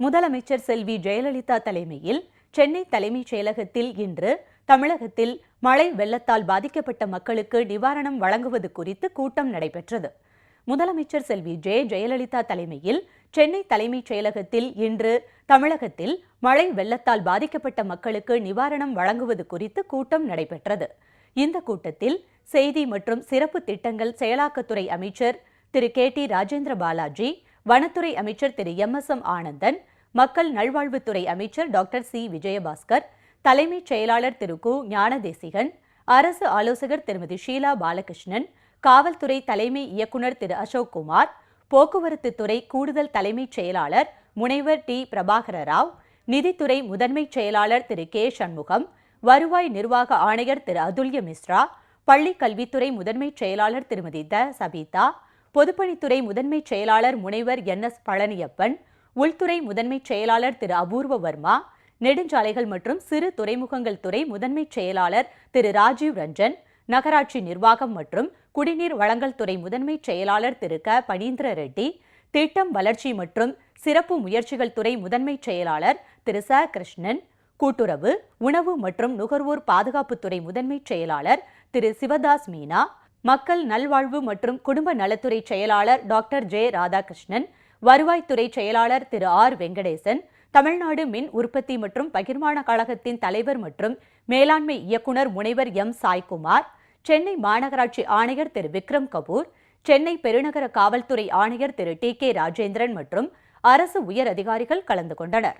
முதலமைச்சர் செல்வி ஜெயலலிதா தலைமையில் சென்னை தலைமைச் செயலகத்தில் இன்று தமிழகத்தில் மழை வெள்ளத்தால் பாதிக்கப்பட்ட மக்களுக்கு நிவாரணம் வழங்குவது குறித்து கூட்டம் நடைபெற்றது. முதலமைச்சர் செல்வி ஜெ. ஜெயலலிதா தலைமையில் சென்னை தலைமைச் செயலகத்தில் இன்று தமிழகத்தில் மழை வெள்ளத்தால் பாதிக்கப்பட்ட மக்களுக்கு நிவாரணம் வழங்குவது குறித்து கூட்டம் நடைபெற்றது. இந்த கூட்டத்தில் செய்தி மற்றும் சிறப்பு திட்டங்கள் செயலாக்கத்துறை அமைச்சர் திரு. கே. டி. ராஜேந்திர பாலாஜி வனத்துறை அமைச்சர் Thiru M S M Anandan மக்கள் நல்வாழ்வுத்துறை அமைச்சர் டாக்டர் சி. விஜயபாஸ்கர் தலைமைச் செயலாளர் திரு கு. ஞானதேசிகன் அரசு ஆலோசகர் திருமதி ஷீலா பாலகிருஷ்ணன் காவல்துறை தலைமை இயக்குநர் திரு அசோக் குமார் போக்குவரத்து துறை கூடுதல் தலைமைச் செயலாளர் முனைவர் டி. பிரபாகர ராவ் நிதித்துறை முதன்மைச் செயலாளர் திரு கே. சண்முகம் வருவாய் நிர்வாக ஆணையர் திரு அதுல்ய மிஸ்ரா பள்ளிக் கல்வித்துறை முதன்மைச் செயலாளர் திருமதி த. சபிதா பொதுப்பணித்துறை முதன்மைச் செயலாளர் முனைவர் என் எஸ் பழனியப்பன் உள்துறை முதன்மைச் செயலாளர் திரு அபூர்வ வர்மா நெடுஞ்சாலைகள் மற்றும் சிறு துறைமுகங்கள் துறை முதன்மைச் செயலாளர் திரு ராஜீவ் ரஞ்சன் நகராட்சி நிர்வாகம் மற்றும் குடிநீர் வழங்கல் துறை முதன்மைச் செயலாளர் திரு க. பனீந்திர ரெட்டி திட்டம் வளர்ச்சி மற்றும் சிறப்பு முயற்சிகள் துறை முதன்மைச் செயலாளர் திரு ச. கிருஷ்ணன் கூட்டுறவு உணவு மற்றும் நுகர்வோர் பாதுகாப்புத்துறை முதன்மைச் செயலாளர் திரு சிவதாஸ் மீனா மக்கள் நல்வாழ்வு மற்றும் குடும்ப நலத்துறை செயலாளர் டாக்டர் ஜே. ராதாகிருஷ்ணன் வருவாய்த்துறை செயலாளர் திரு. ஆர். வெங்கடேசன் தமிழ்நாடு மின் உற்பத்தி மற்றும் பகிர்மான கழகத்தின் தலைவர் மற்றும் மேலாண்மை இயக்குநர் முனைவர் எம். சாய்குமார் சென்னை மாநகராட்சி ஆணையர் திரு. விக்ரம் கபூர் சென்னை பெருநகர காவல்துறை ஆணையர் திரு. டி. கே. ராஜேந்திரன் மற்றும் அரசு உயர் அதிகாரிகள் கலந்து கொண்டனர்.